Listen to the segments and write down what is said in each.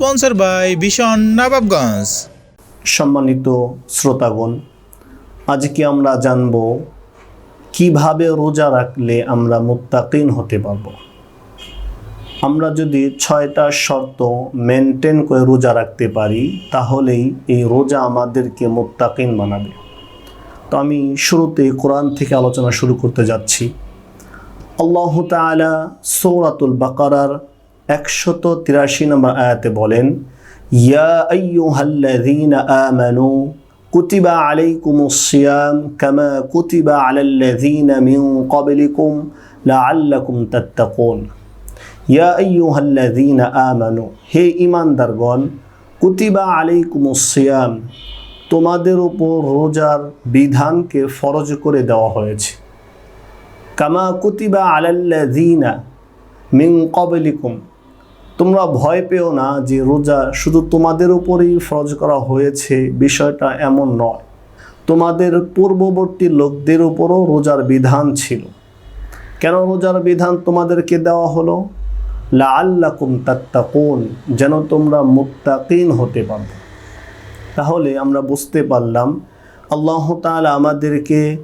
Sponsor by ভীষণ নবাবগঞ্জ। সম্মানিত শ্রোতাগণ, আজকে আমরা জানব কীভাবে রোজা রাখলে আমরা মুত্তাকিন হতে পারব। আমরা যদি ছয়টা শর্ত মেনটেন করে রোজা রাখতে পারি, তাহলেই এই রোজা আমাদেরকে মুত্তাকিন বানাবে। তো আমি শুরুতে কোরআন থেকে আলোচনা শুরু করতে যাচ্ছি। আল্লাহ তাআলা সৌরাতুল বাকারার একশত তিরাশি নম্বর আয়াতে বলেন, ইয়া আইয়ুহাল্লাযীনা আমানু কুতিবা আলাইকুমুস সিয়াম কামা কুতিবা আলাল্লাযীনা মিন ক্বাবলিকুম লাআল্লাকুম তাত্তাকুন। ইয়া আইয়ুহাল্লাযীনা আমানু, হে ঈমানদারগণ, কুতিবা আলাইকুমুস সিয়াম, তোমাদের উপর রোজার বিধানকে ফরজ করে দেওয়া হয়েছে। কামা কুতিবা আলাল্লাযীনা মিন ক্বাবলিকুম তোমরা ভয় পেও না যে রোজা শুধু তোমাদের উপরেই ফরজ করা হয়েছে, বিষয়টা এমন নয়। তোমাদের পূর্ববর্তী লোকদের উপরও রোজার বিধান ছিল। কেন রোজার বিধান তোমাদেরকে দেওয়া হলো? লা আল্লাকুম তাত্তাকুন, যেন তোমরা মুত্তাকিন হতে পারো। তাহলে আমরা বুঝতে পারলাম, আল্লাহ তাআলা আমাদেরকে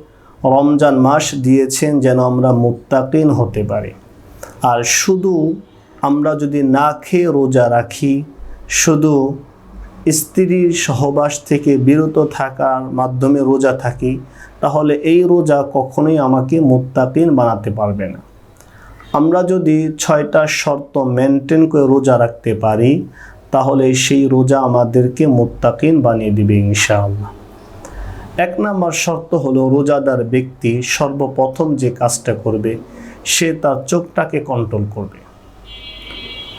রমজান মাস দিয়েছেন যেন আমরা মুত্তাকিন হতে পারি। আর শুধু আমরা যদি না খেয়ে রোজা রাখি, শুধু স্ত্রীর সহবাস থেকে বিরত থাকার মাধ্যমে রোজা থাকি, তাহলে এই রোজা কখনোই আমাকে মুত্তাকিন বানাতে পারবে না। আমরা যদি ছয়টা শর্ত মেনটেন করে রোজা রাখতে পারি, তাহলে সেই রোজা আমাদেরকে মুত্তাকিন বানিয়ে দিবে ইনশাআল্লাহ। এক নম্বর শর্ত হলো রোজাদার ব্যক্তি সর্বপ্রথম যে কাজটা করবে, সে তার চোখটাকে কন্ট্রোল করবে।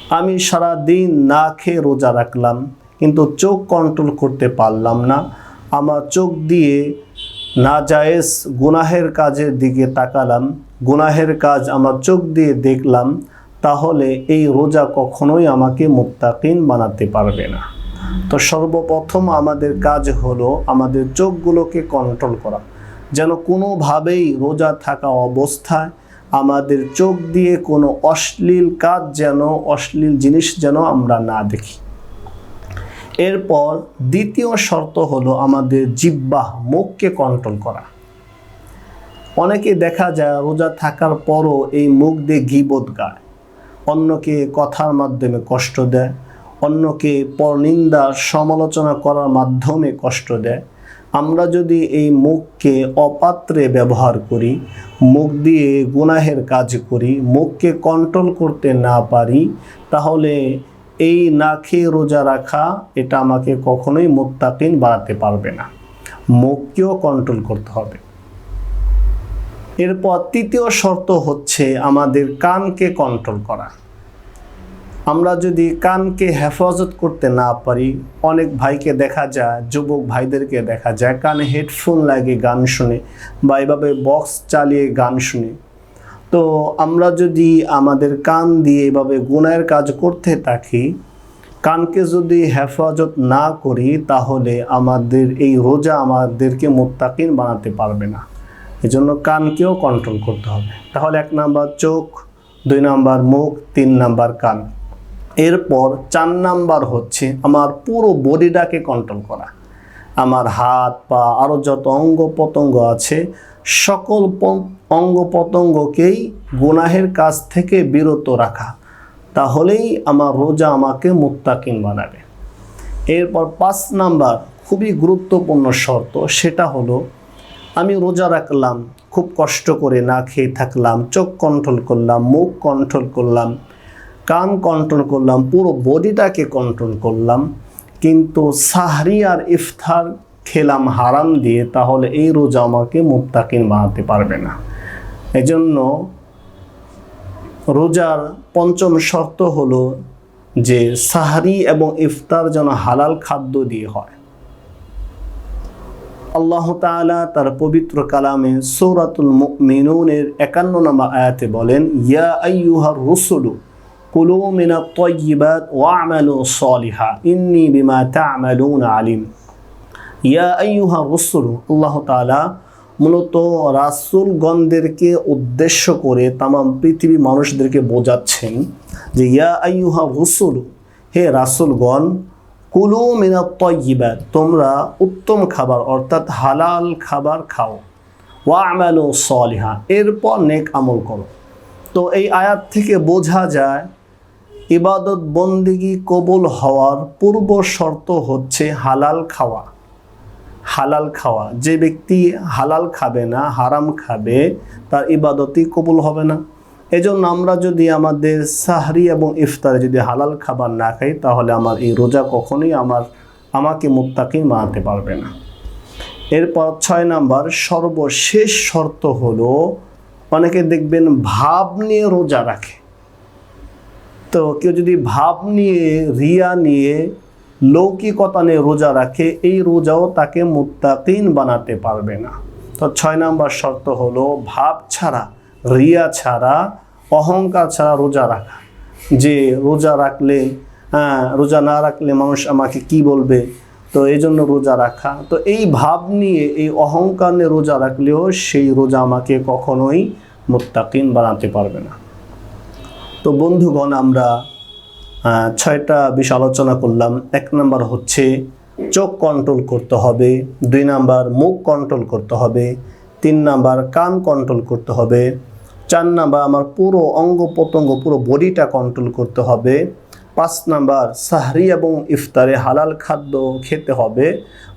আমি সারা দিন না খেয়ে রোজা রাখলাম, কিন্তু চোখ কন্ট্রোল করতে পারলাম না। আমার চোখ দিয়ে না জায়েজ গুনাহের কাজের দিকে তাকালাম। গুনাহের কাজ আমার চোখ দিয়ে দেখলাম, তাহলে এই রোজা কখনোই আমাকে মুত্তাকিন বানাতে পারবে না। তো সর্বপ্রথম আমাদের কাজ হলো আমাদের চোখগুলোকে কন্ট্রোল করা। যেন কোনোভাবেই রোজা থাকা অবস্থায় আমাদের চোখ দিয়ে কোনো অশ্লীল কাজ যেন, অশ্লীল জিনিস যেন আমরা না দেখি। এরপর দ্বিতীয় শর্ত হলো আমাদের জিব্বাহ মুখকে কন্ট্রোল করা। অনেকে দেখা যায় রোজা থাকার পরও এই মুখ দিয়ে গিবোধ গায়। অন্যকে কথার মাধ্যমে কষ্ট দেয়। অন্যকে পরনিন্দা, সমালোচনা করার মাধ্যমে কষ্ট দেয়। আমরা যদি এই মুখকে অপাত্রে ব্যবহার করি, মুখ দিয়ে গুনাহের কাজ করি, মুখকে কন্ট্রোল করতে না পারি, তাহলে এই না খেয়ে রোজা রাখা এটা আমাকে কখনোই মুত্তাকিন বাড়াতে পারবে না। মুখকেও কন্ট্রোল করতে হবে। এরপর তৃতীয় শর্ত হচ্ছে আমাদের কানকে কন্ট্রোল করা। আমরা যদি কানকে হেফাজত করতে না পারি, অনেক ভাইকে দেখা যায়, যুবক ভাইদেরকে দেখা যায়, কানে হেডফোন লাগে গান শুনে বা এভাবে বক্স চালিয়ে গান শুনে। তো আমরা যদি আমাদের কান দিয়ে এভাবে গুনায়ের কাজ করতে থাকি, কানকে যদি হেফাজত না করি, তাহলে আমাদের এই রোজা আমাদেরকে মোত্তাকিন বানাতে পারবে না। এজন্য কানকেও কন্ট্রোল করতে হবে। তাহলে এক নাম্বার চোখ, দুই নাম্বার মুখ, তিন নাম্বার কান। এরপর চার নাম্বার হচ্ছে আমার পুরো বডিটাকে কন্ট্রোল করা। আমার হাত, পা আরও যত অঙ্গ প্রত্যঙ্গ আছে, সকল অঙ্গ প্রত্যঙ্গকেই গুনাহের কাজ থেকে বিরত রাখা। তাহলেই আমার রোজা আমাকে মুত্তাকিন বানাবে। এরপর পাঁচ নাম্বার, খুবই গুরুত্বপূর্ণ শর্ত, সেটা হলো আমি রোজা রাখলাম, খুব কষ্ট করে না খেয়ে থাকলাম, চোখ কন্ট্রোল করলাম, মুখ কন্ট্রোল করলাম কান কন্ট্রোল করলাম, পুরো বডিটাকে কন্ট্রোল করলাম, কিন্তু সাহরি আর ইফতার খেলাম হারাম দিয়ে, তাহলে এই রোজা আমাকে মুত্তাকিন বানাতে পারবে না। এজন্য রোজার পঞ্চম শর্ত হলো যে সাহারি এবং ইফতার যেন হালাল খাদ্য দিয়ে হয়। আল্লাহ তাআলা তার পবিত্র কালামে সৌরাতুল মিনুনের একান্ন নম্বর আয়াতে বলেন, ইয়া আইয়ুহার রুসুলু কুলু মিনা তয়িবাত ওয়ামালু সলিহা ইন্নি বিমা তা'মালুন আলিম ইয়া আইয়ুহা রসুল আল্লাহ তাআলা মূলত রাসূলগণদেরকে উদ্দেশ্য করে তামাম পৃথিবী মানুষদেরকে বোঝাচ্ছেন যে ইয়া আইয়ুহা রসুল হে রাসুলগণ কুলু মিনাত তয়্যিবাত তোমরা উত্তম খাবার, অর্থাৎ হালাল খাবার খাও। ওয়া আমালু সলিহা এরপর নেক আমল করো। তো এই আয়াত থেকে বোঝা যায় ইবাদত বন্দিগি কবুল হওয়ার পূর্ব শর্ত হচ্ছে হালাল খাওয়া। হালাল খাওয়া। যে ব্যক্তি হালাল খাবে না, হারাম খাবে, তার ইবাদতই কবুল হবে না। এজন্য আমরা যদি আমাদের সাহরি এবং ইফতারে যদি হালাল খাবার না খাই, তাহলে আমার এই রোজা কখনোই আমার, আমাকে মুত্তাকিন মানাতে পারবে না। এরপর ছয় নাম্বার, সর্বশেষ শর্ত হলো, অনেকে দেখবেন ভাব নিয়ে রোজা রাখে। তো কেউ যদি ভাব নিয়ে, রিয়া নিয়ে লৌকিকতা নিয়ে রোজা রাখে, এই রোজাও তাকে মুত্তাকিন বানাতে পারবে না। তো ছয় নাম্বার শর্ত হলো ভাব ছাড়া, রিয়া ছাড়া, অহংকার ছাড়া রোজা রাখা। যে রোজা রাখলে হ্যাঁ রোজা না রাখলে মানুষ আমাকে কি বলবে? তো এই জন্য রোজা রাখা। তো এই ভাব নিয়ে, এই অহংকার নিয়ে রোজা রাখলেও সেই রোজা আমাকে কখনোই মুত্তাকিন বানাতে পারবে না। তো বন্ধুগণ, আমরা ছয়টা বিষয় আলোচনা করলাম। এক নাম্বার হচ্ছে, চোখ কন্ট্রোল করতে হবে। দুই নাম্বার, মুখ কন্ট্রোল করতে হবে। তিন নাম্বার, কান কন্ট্রোল করতে হবে। চার নাম্বার, আমার পুরো অঙ্গ প্রত্যঙ্গ পুরো বডিটা কন্ট্রোল করতে হবে। পাঁচ নাম্বার সাহরি এবং ইফতারে হালাল খাদ্য খেতে হবে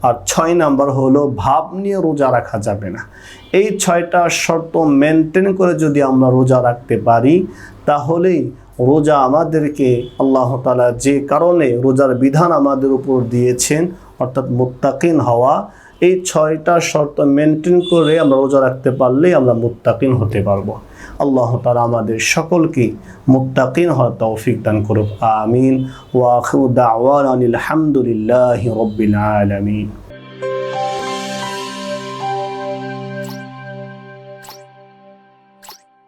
আর ছয় নাম্বার হলো ভাব নিয়ে রোজা রাখা যাবে না। এই ছয়টা শর্ত মেনটেন করে যদি আমরা রোজা রাখতে পারি, তাহলেই রোজা আমাদেরকে আল্লাহ তালা যে কারণে রোজার বিধান আমাদের উপর দিয়েছেন, অর্থাৎ মুত্তাকিন হওয়া এই ছয়টা শর্ত মেনটেন করে আমরা রোজা রাখতে পারলেই আমরা মুত্তাকিন হতে পারব। আল্লাহ তালা আমাদের সকলকে মুত্তাকিন হওয়ার তৌফিক দান করুক। আমিন। ওয়াখু দাওয়ান আলহামদুলিল্লাহ রব্বিল আলমিন।